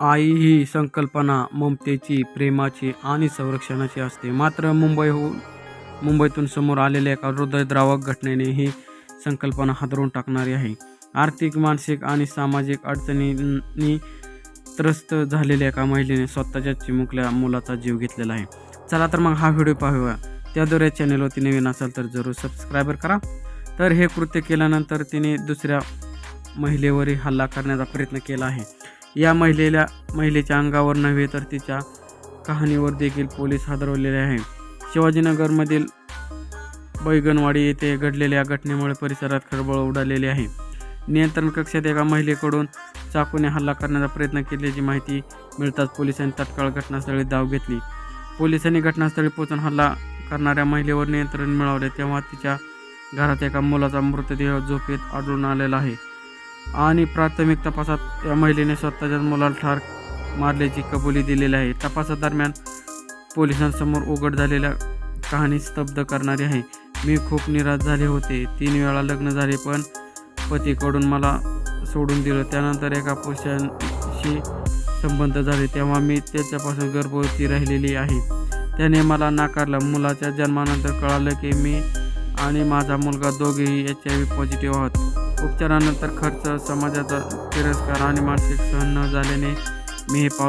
आई ही संकल्पना ममतेची प्रेमाची आणि संरक्षणाची असते. मात्र मुंबईहून हो- मुंबईतून समोर आलेल्या एका हृदयद्रावक घटनेने ही संकल्पना हादरून टाकणारी आहे. आर्थिक मानसिक आणि सामाजिक अडचणींनी त्रस्त झालेल्या एका महिलेने स्वतःच्या चिमुकल्या मुलाचा जीव घेतलेला आहे. चला तर मग हा व्हिडिओ पाहूया. त्याद्वारे चॅनेलवरती नवीन असाल तर जरूर सबस्क्रायबर करा. तर हे कृत्य केल्यानंतर तिने दुसऱ्या महिलेवरही हल्ला करण्याचा प्रयत्न केला आहे. या महिलेला महिलेच्या अंगावर नव्हे तर तिच्या कहाणीवर देखील पोलीस हादरवलेले आहे. शिवाजीनगरमधील बैगनवाडी येथे घडलेल्या घटनेमुळे परिसरात खळबळ उडालेली आहे. नियंत्रण कक्षात एका महिलेकडून चाकूने हल्ला करण्याचा प्रयत्न केल्याची माहिती मिळताच पोलिसांनी तत्काळ घटनास्थळी धाव घेतली. पोलिसांनी घटनास्थळी पोहोचून हल्ला करणाऱ्या महिलेवर नियंत्रण मिळवले तेव्हा तिच्या घरात एका मुलाचा मृतदेह झोपेत आढळून आलेला आहे. आणि प्राथमिक तपासात या महिलेने स्वतःच्याच मुलाला ठार मारल्याची कबुली दिलेली आहे. तपासादरम्यान पोलिसांसमोर उघड झालेल्या कहाणी स्तब्ध करणारी आहे. मी खूप निराश झाले होते. तीन वेळा लग्न झाले पण पतीकडून मला सोडून दिलं. त्यानंतर एका पुरुषांशी संबंध झाले. तेव्हा मी त्याच्यापासून गर्भवती राहिलेली आहे. त्याने मला नाकारलं. मुलाच्या जन्मानंतर कळालं की मी आणि माझा मुलगा दोघेही एच आय व्ही पॉझिटिव्ह आहोत. उपचारानंतर खर्च समाजाचा तिरस्कार आणि मानसिक सहन न झाल्याने मी हे पाऊल